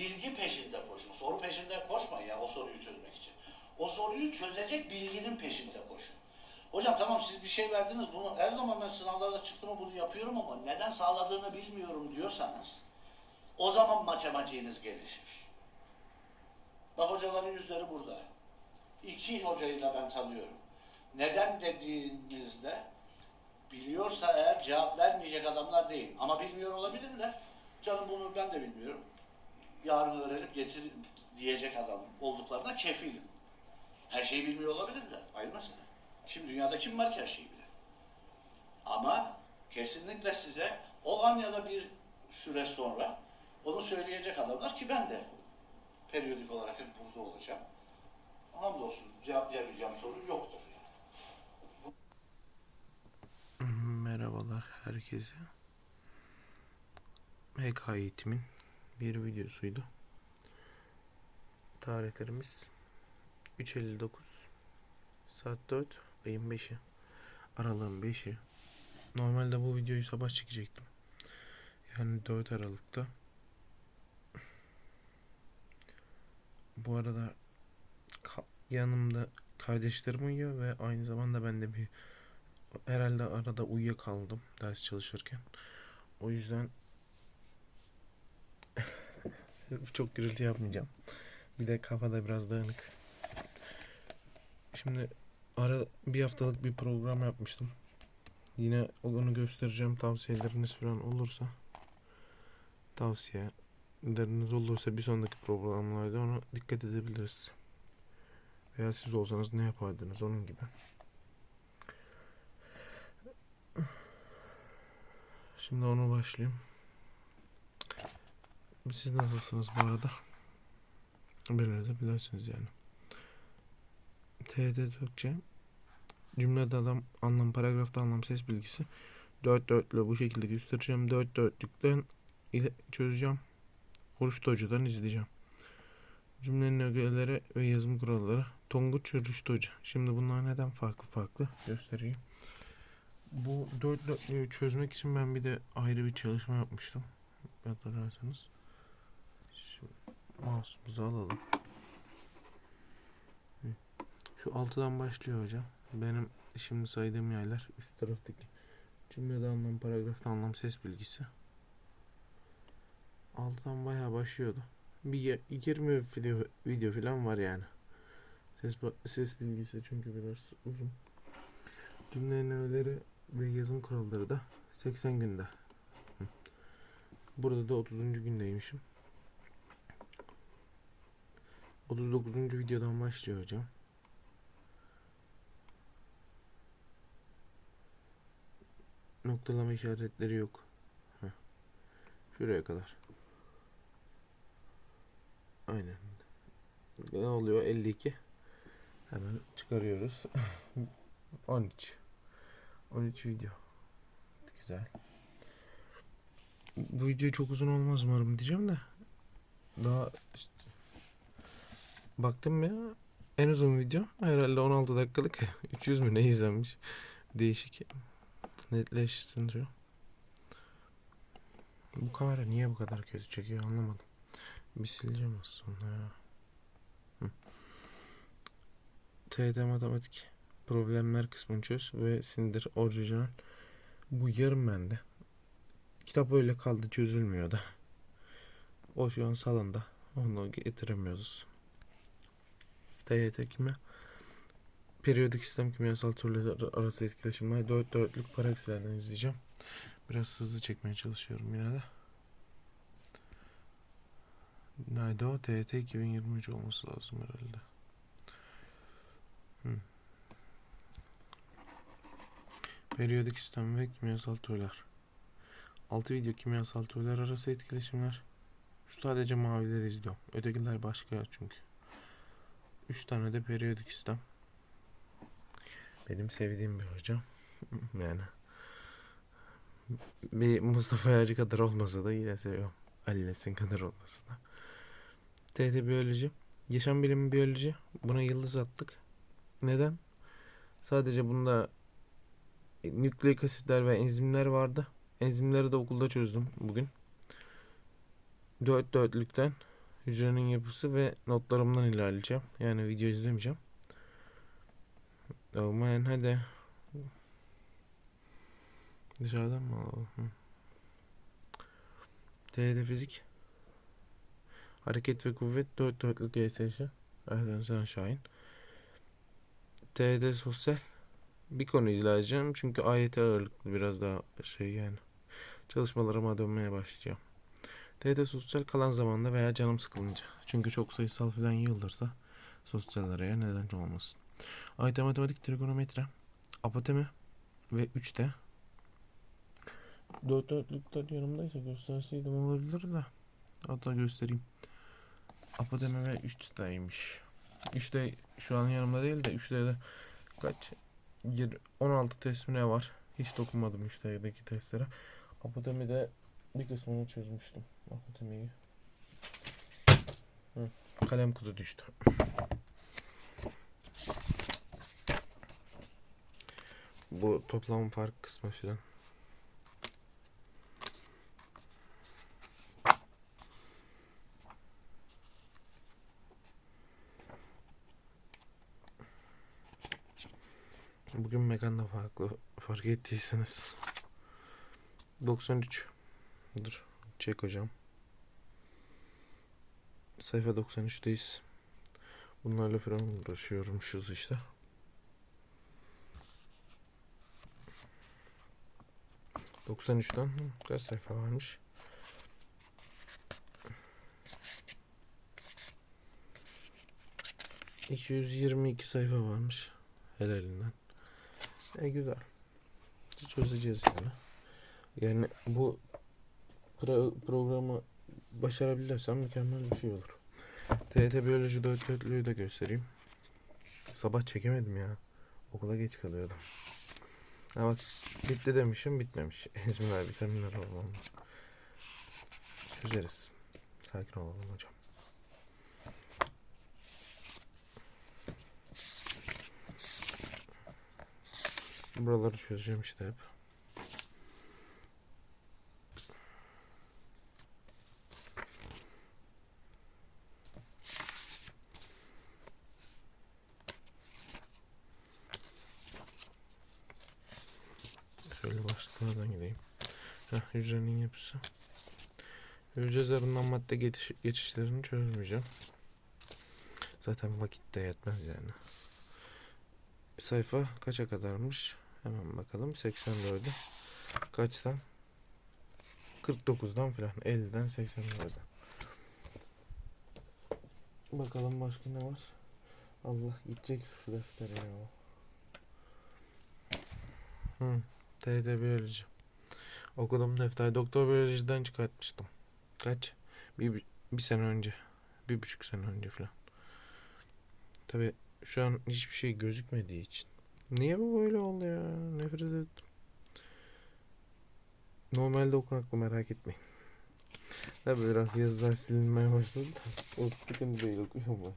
bilgi peşinde koşun. Soru peşinde koşmayın ya o soruyu çözmek için. O soruyu çözecek bilginin peşinde koşun. Hocam tamam siz bir şey verdiniz bunu her zaman ben sınavlarda çıktım bunu yapıyorum ama neden sağladığını bilmiyorum diyorsanız o zaman matematiğiniz gelişir. Bak hocaların yüzleri burada. İki hocayı da ben tanıyorum. Neden dediğinizde biliyorsa eğer cevap vermeyecek adamlar değil. Ama bilmiyor olabilirler. Canım bunu ben de bilmiyorum. Yarın öğrenip getiririm diyecek adam olduklarına kefilim. Her şeyi bilmiyor olabilirler. Ayrı mesele. Kim dünyada kim var ki her şeyi bilen? Ama kesinlikle size o an ya da bir süre sonra onu söyleyecek adamlar ki ben de periyodik olarak hep burada olacağım. Hamdolsun cevaplayamayacağım soru yoktur. Merhabalar herkese. MK eğitimin bir videosuydu. Tarihlerimiz 3.59 saat 4 ayın 5'i aralığın 5'i Normalde bu videoyu sabah çekecektim. Yani 4 Aralık'ta. Bu arada yanımda kardeşlerim uyuyor ve aynı zamanda ben de bir herhalde arada uyuyakaldım ders çalışırken. O yüzden çok gürültü yapmayacağım. Bir de kafada biraz dağınık. Şimdi ara bir haftalık bir program yapmıştım. Yine onu göstereceğim tavsiyeleriniz falan olursa tavsiyeleriniz olursa bir sonraki programlarda ona dikkat edebiliriz. Veya siz olsanız ne yapardınız onun gibi. Şimdi onu başlayayım. Siz nasılsınız bu arada? Beni de bilirsiniz yani. TD Türkçe Cümlede adam anlam, paragrafta anlam, ses bilgisi. Dört dörtlü bu şekilde göstereceğim. Dört dörtlükten çözeceğim. Oruç Hoca'dan izleyeceğim. Cümlenin ögeleri ve yazım kuralları. Tonguç Oruç Hoca. Şimdi bunlar neden farklı farklı göstereyim. Bu dört dörtlüğü çözmek için ben bir de ayrı bir çalışma yapmıştım. Hatırlarsanız. Mouse'umuzu alalım. Şu altıdan başlıyor hocam. Benim şimdi saydığım yerler üst taraftaki cümlede anlam, paragrafta anlam, ses bilgisi. Altıdan bayağı başlıyordu. Bir ye- 20 video, video falan var yani. Ses, ses bilgisi çünkü biraz uzun. Cümlenin öğeleri ve yazım kuralları da 80 günde. Burada da 30. gündeymişim. 39. videodan başlıyor hocam. Noktalama işaretleri yok. Heh. Şuraya kadar. Aynen. Ne oluyor? 52. Hemen çıkarıyoruz. 13. 13 video. Güzel. Bu video çok uzun olmaz umarım diyeceğim de. Daha baktım ya en uzun video herhalde 16 dakikalık 300 mü ne izlenmiş. Değişik netleşsin diyor. Bu kamera niye bu kadar kötü çekiyor anlamadım. Bir sileceğim sonra ya. Hı. TD matematik problemler kısmını çöz ve sindir orijinal. Bu yarım bende. Kitap öyle kaldı çözülmüyor da. O şu an salonda. Onu getiremiyoruz. TYT kime? Periyodik sistem kimyasal türleri arası etkileşimler 4 dörtlük paraksilerden izleyeceğim. Biraz hızlı çekmeye çalışıyorum yine de. Nerede o? TYT 2023 olması lazım herhalde. Hı. Periyodik sistem ve kimyasal türler. 6 video kimyasal türler arası etkileşimler. Şu sadece mavileri izliyorum. Ötekiler başka çünkü. 3 tane de periyodik sistem. Benim sevdiğim bir hocam. yani bir Mustafa Yağcı kadar olmasa da yine seviyorum. Ali Nesin kadar olmasa da. TT biyoloji. Yaşam bilimi biyoloji. Buna yıldız attık. Neden? Sadece bunda nükleik asitler ve enzimler vardı. Enzimleri de okulda çözdüm bugün. Dört dörtlükten hücrenin yapısı ve notlarımdan ilerleyeceğim. Yani video izlemeyeceğim. Aman hadi. Dışarıdan mı alalım? TYT fizik. Hareket ve kuvvet 4 dörtlük GSŞ. Erden Sinan Şahin. TYT sosyal. Bir konuyu ilerleyeceğim çünkü AYT ağırlıklı biraz daha şey yani. Çalışmalarıma dönmeye başlayacağım. TYT sosyal kalan zamanda veya canım sıkılınca. Çünkü çok sayısal falan yıldırsa sosyal araya neden olmasın. AYT matematik trigonometre. Apotemi ve 3'te. 4 dörtlükler yanımdaysa gösterseydim olabilir de. Hatta göstereyim. Apotemi ve 3'teymiş. 3'te şu an yanımda değil de 3'te de kaç? Yir- 16 test mi ne var? Hiç dokunmadım 3'teki testlere. Apotemi'de bir kısmını çözmüştüm. Apotemi'yi. Hı, Kalem kutu düştü. Bu toplam fark kısmı filan. Bugün mekanda farklı fark ettiyseniz. 93. Dur. Çek hocam. Sayfa 93'teyiz. Bunlarla falan uğraşıyormuşuz işte. ...93'ten kaç sayfa varmış? ...222 sayfa varmış... ...helalinden. E güzel. Çözeceğiz yani. Yani bu pro- programı başarabilirsem mükemmel bir şey olur. TET Biyoloji 4 dörtlüğü de göstereyim. Sabah çekemedim ya. Okula geç kalıyordum. Ha bak bitti demişim bitmemiş. Enzimler, vitaminler olmalı. Çözeriz. Sakin olalım hocam. Buraları çözeceğim işte hep. Heh, hücrenin yapısı. Hücre zarından madde geçiş, geçişlerini çözmeyeceğim. Zaten vakit de yetmez yani. Sayfa kaça kadarmış? Hemen bakalım. 84'e. Kaçtan? 49'dan falan. 50'den 84'e. Bakalım başka ne var? Allah gidecek şu deftere ya. Hı. TD biyoloji. Okudum defter. Doktor biyolojiden çıkartmıştım. Kaç? Bir, bir, sene önce. Bir buçuk sene önce falan. Tabi şu an hiçbir şey gözükmediği için. Niye bu böyle oldu ya? Nefret ettim. Normalde okunaklı merak etmeyin. Tabi biraz yazılar silinmeye başladı da. O sıkıntı değil okuyorum ben.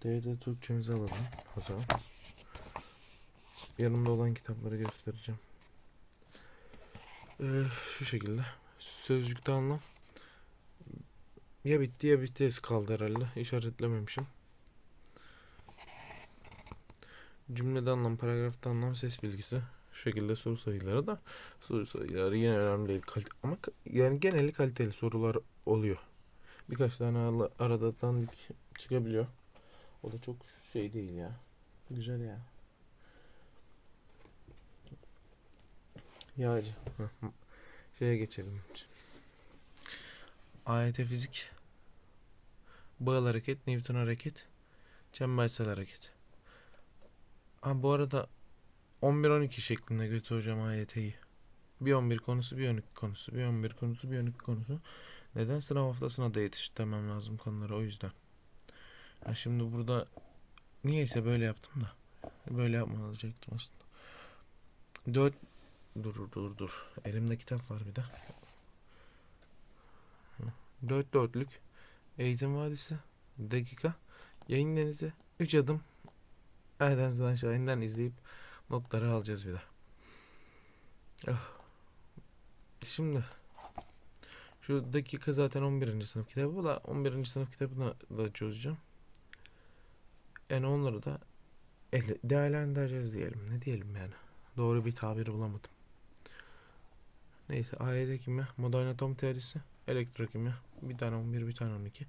TYT Türkçemizi alalım o zaman. Yanımda olan kitapları göstereceğim. Ee, şu şekilde. Sözcükte anlam. Ya bitti ya bitti kaldı herhalde. İşaretlememişim. Cümlede anlam, paragrafta anlam, ses bilgisi. Şu şekilde soru sayıları da. Soru sayıları yine önemli değil. Kalite- ama yani geneli kaliteli sorular oluyor. Birkaç tane arada dandik çıkabiliyor. O da çok şey değil ya. Güzel ya. Heh, şeye geçelim. AYT fizik. Bağıl hareket, Newton hareket, çembersel hareket. Ha bu arada 11-12 şeklinde götüreceğim AYT'yi. Bir 11 konusu, bir 12 konusu, bir 11 konusu, bir 12 konusu. Neden sınav haftasına da yetiştirmem lazım konuları o yüzden. Ha şimdi burada niyeyse böyle yaptım da. Böyle yapmayacaktım aslında. 4 Dur dur dur. Elimde kitap var bir de. Dört dörtlük. Eğitim vadisi. Dakika. Yayın denizi. Üç adım. Erdenz'den Şahin'den izleyip notları alacağız bir de. Oh. şimdi şu dakika zaten 11. sınıf kitabı da 11. sınıf kitabını da çözeceğim. Yani onları da değerlendireceğiz diyelim. Ne diyelim yani. Doğru bir tabir bulamadım. Neyse AYT kimya, modern atom teorisi, elektrokimya. Bir tane 11, bir tane 12.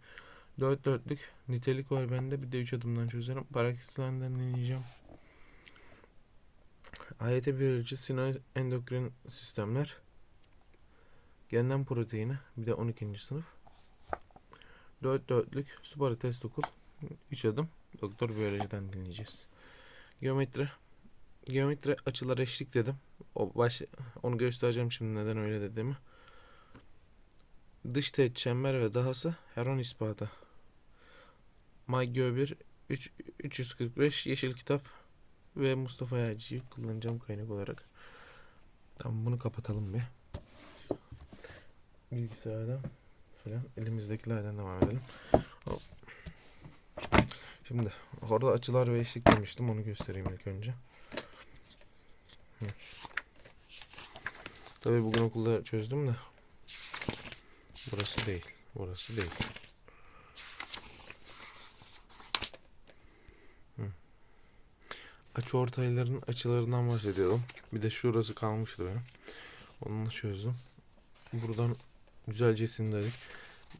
4 dörtlük nitelik var bende. Bir de 3 adımdan çözerim. Paraküslerinden deneyeceğim. AYT biyoloji, sinir endokrin sistemler. Genden proteini. Bir de 12. sınıf. 4 dörtlük spora test okul. 3 adım. Doktor biyolojiden dinleyeceğiz. Geometri. Geometri açılar eşlik dedim. O baş onu göstereceğim şimdi neden öyle dediğimi. Dış teğet çember ve dahası Heron ispatı. MyGeo 1 3, 345 Yeşil Kitap ve Mustafa Yağcı'yı kullanacağım kaynak olarak. Tamam bunu kapatalım bir. Bilgisayardan falan elimizdekilerden devam edelim. Şimdi orada açılar ve eşlik demiştim onu göstereyim ilk önce. Hı. Tabii bugün okulda çözdüm de. Burası değil. Burası değil. Hı. Açı ortayların açılarından bahsediyorum. Bir de şurası kalmıştı benim. Onu çözdüm. Buradan güzelce sindirdik.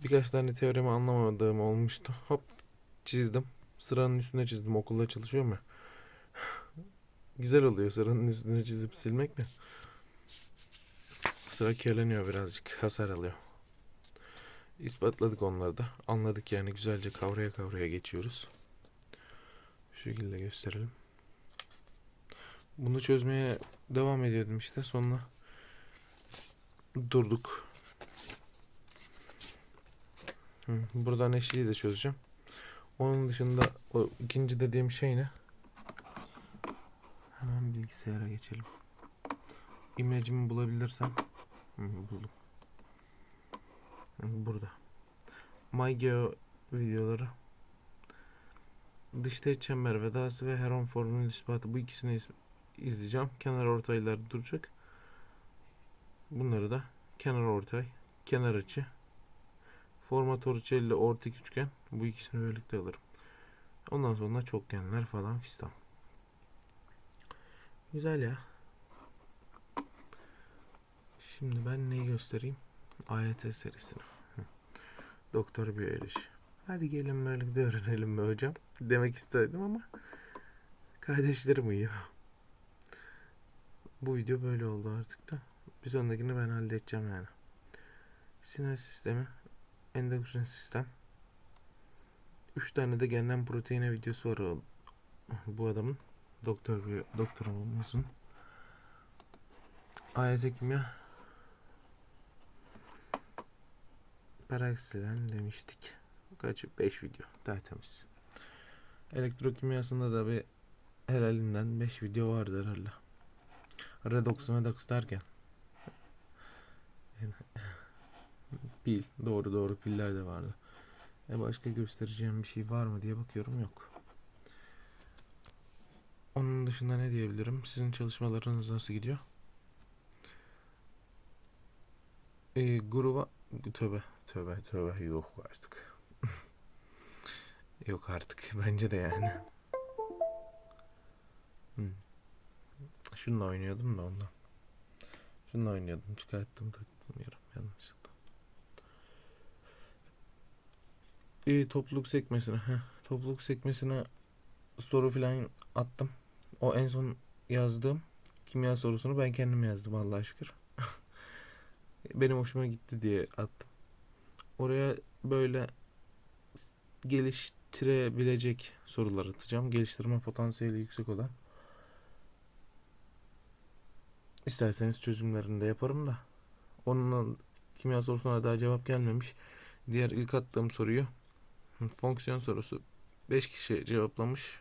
Birkaç tane teoremi anlamadığım olmuştu. Hop çizdim. Sıranın üstüne çizdim. Okulda çalışıyorum ya. Güzel oluyor sıranın üstüne çizip silmek de. Sıra kirleniyor birazcık. Hasar alıyor. İspatladık onları da. Anladık yani güzelce kavraya kavraya geçiyoruz. Şu şekilde gösterelim. Bunu çözmeye devam ediyordum işte. Sonra durduk. Buradan eşliği de çözeceğim. Onun dışında o ikinci dediğim şey ne? Hemen bilgisayara geçelim. İmlecimi bulabilirsem. Hı, buldum. Burada. MyGeo videoları. Dışta çember vedası ve Heron formülü ispatı bu ikisini iz- izleyeceğim. Kenar ortaylar duracak. Bunları da kenar ortay, kenar açı, forma torricelli ortak üçgen bu ikisini birlikte alırım. Ondan sonra çokgenler falan fistan. Güzel ya. Şimdi ben neyi göstereyim? AYT serisini. Doktor biyoloji. Hadi gelin birlikte öğrenelim be hocam. Demek istedim ama kardeşlerim uyuyor. Bu video böyle oldu artık da. Bir sonrakini ben halledeceğim yani. Sinir sistemi, endokrin sistem. Üç tane de genden proteine videosu var bu adamın. Doktor doktorumuzun. AYT kimya. Paraksiden demiştik. Kaç? 5 video. Tertemiz. Elektrokimyasında da bir helalinden 5 video vardı herhalde. Redox medox derken. Pil. Doğru doğru piller de vardı. E başka göstereceğim bir şey var mı diye bakıyorum yok. Onun dışında ne diyebilirim? Sizin çalışmalarınız nasıl gidiyor? E, gruba tövbe tövbe tövbe yok artık. yok artık bence de yani. Hmm. Şununla oynuyordum da ondan. Şununla oynuyordum çıkarttım taktım yarım yanlışlıkla. E, topluluk sekmesine. Heh, topluluk sekmesine soru filan attım. O en son yazdığım kimya sorusunu ben kendim yazdım Allah'a şükür. Benim hoşuma gitti diye attım. Oraya böyle geliştirebilecek sorular atacağım. Geliştirme potansiyeli yüksek olan. İsterseniz çözümlerini de yaparım da. Onun kimya sorusuna daha cevap gelmemiş. Diğer ilk attığım soruyu Fonksiyon sorusu. 5 kişi cevaplamış.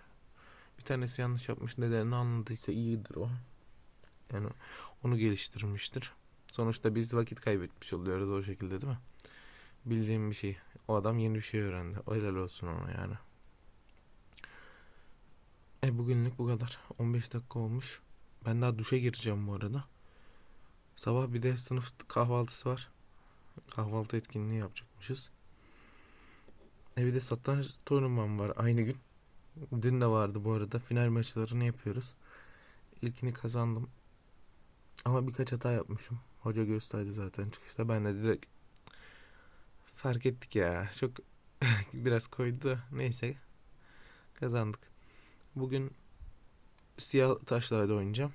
Bir tanesi yanlış yapmış. Nedenini anladıysa iyidir o. Yani onu geliştirmiştir. Sonuçta biz vakit kaybetmiş oluyoruz o şekilde değil mi? Bildiğim bir şey. O adam yeni bir şey öğrendi. O helal olsun ona yani. E bugünlük bu kadar. 15 dakika olmuş. Ben daha duşa gireceğim bu arada. Sabah bir de sınıf kahvaltısı var. Kahvaltı etkinliği yapacakmışız. E bir de satranç turnuvam var aynı gün. Dün de vardı bu arada. Final maçlarını yapıyoruz. İlkini kazandım. Ama birkaç hata yapmışım. Hoca gösterdi zaten çıkışta. Ben de direkt fark ettik ya. Çok biraz koydu. Neyse. Kazandık. Bugün siyah taşlarda oynayacağım.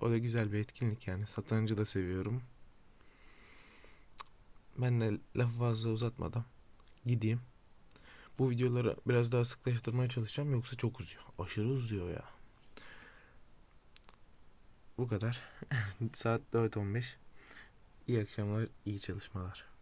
O da güzel bir etkinlik yani. Satrancı da seviyorum. Ben de lafı fazla uzatmadan gideyim. Bu videoları biraz daha sıklaştırmaya çalışacağım yoksa çok uzuyor. Aşırı uzuyor ya. Bu kadar. Saat 4.15. İyi akşamlar, iyi çalışmalar.